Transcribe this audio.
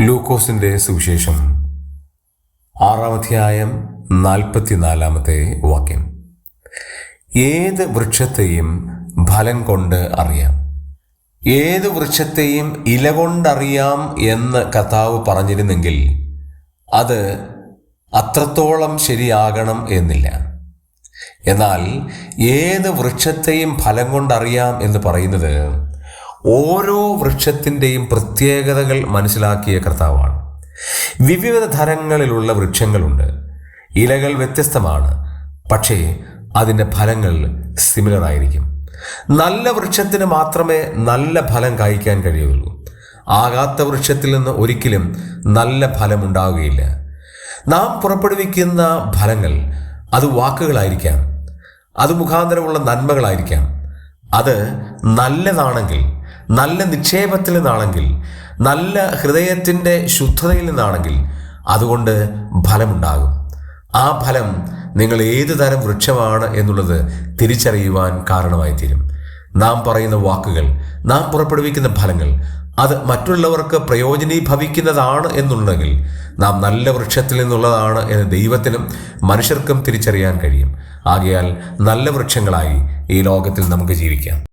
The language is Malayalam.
ലൂക്കോസിന്റെ സുവിശേഷം. ആറാം അധ്യായം നാൽപ്പത്തിനാലാമത്തെ വാക്യം. ഏത് വൃക്ഷത്തെയും ഫലം കൊണ്ട് അറിയാം. ഏത് വൃക്ഷത്തെയും ഇല കൊണ്ടറിയാം എന്ന് കഥാവ് പറഞ്ഞിരുന്നെങ്കിൽ അത് അത്രത്തോളം ശരിയാകണം എന്നില്ല. എന്നാൽ ഏത് വൃക്ഷത്തെയും ഫലം കൊണ്ടറിയാം എന്ന് പറയുന്നത് ഓരോ വൃക്ഷത്തിന്റെയും പ്രത്യേകതകൾ മനസ്സിലാക്കിയ കർത്താവാണ്. വിവിധ തരങ്ങളിലുള്ള വൃക്ഷങ്ങളുണ്ട്. ഇലകൾ വ്യത്യസ്തമാണ്. പക്ഷേ അതിന്റെ ഫലങ്ങൾ സിമിലർ ആയിരിക്കും. നല്ല വൃക്ഷത്തിന് മാത്രമേ നല്ല ഫലം കായ്ക്കാൻ കഴിയുള്ളൂ ആകാത്ത വൃക്ഷത്തിൽ നിന്ന് ഒരിക്കലും നല്ല ഫലം ഉണ്ടാവുകയില്ല. നാം പുറപ്പെടുവിക്കുന്ന ഫലങ്ങൾ അത് വാക്കുകളായിരിക്കാം. അത് മുഖാന്തരമുള്ള നന്മകളായിരിക്കാം. അത് നല്ലതാണെങ്കിൽ നല്ല നിക്ഷേപത്തിൽ നിന്നാണെങ്കിൽ നല്ല ഹൃദയത്തിന്റെ ശുദ്ധതയിൽ നിന്നാണെങ്കിൽ അതുകൊണ്ട് ഫലമുണ്ടാകും. ആ ഫലം നിങ്ങൾ ഏത് തരം വൃക്ഷമാണ് എന്നുള്ളത് തിരിച്ചറിയുവാൻ കാരണമായി തീരും നാം പറയുന്ന വാക്കുകൾ നാം പുറപ്പെടുവിക്കുന്ന ഫലങ്ങൾ അത് മറ്റുള്ളവർക്ക് പ്രയോജനീഭവിക്കുന്നതാണ് എന്നുണ്ടെങ്കിൽ നാം നല്ല വൃക്ഷത്തിൽ നിന്നുള്ളതാണ് എന്ന് ദൈവത്തിനും മനുഷ്യർക്കും തിരിച്ചറിയാൻ കഴിയും. ആകയാൽ നല്ല വൃക്ഷങ്ങളായി ഈ ലോകത്തിൽ നമുക്ക് ജീവിക്കാം.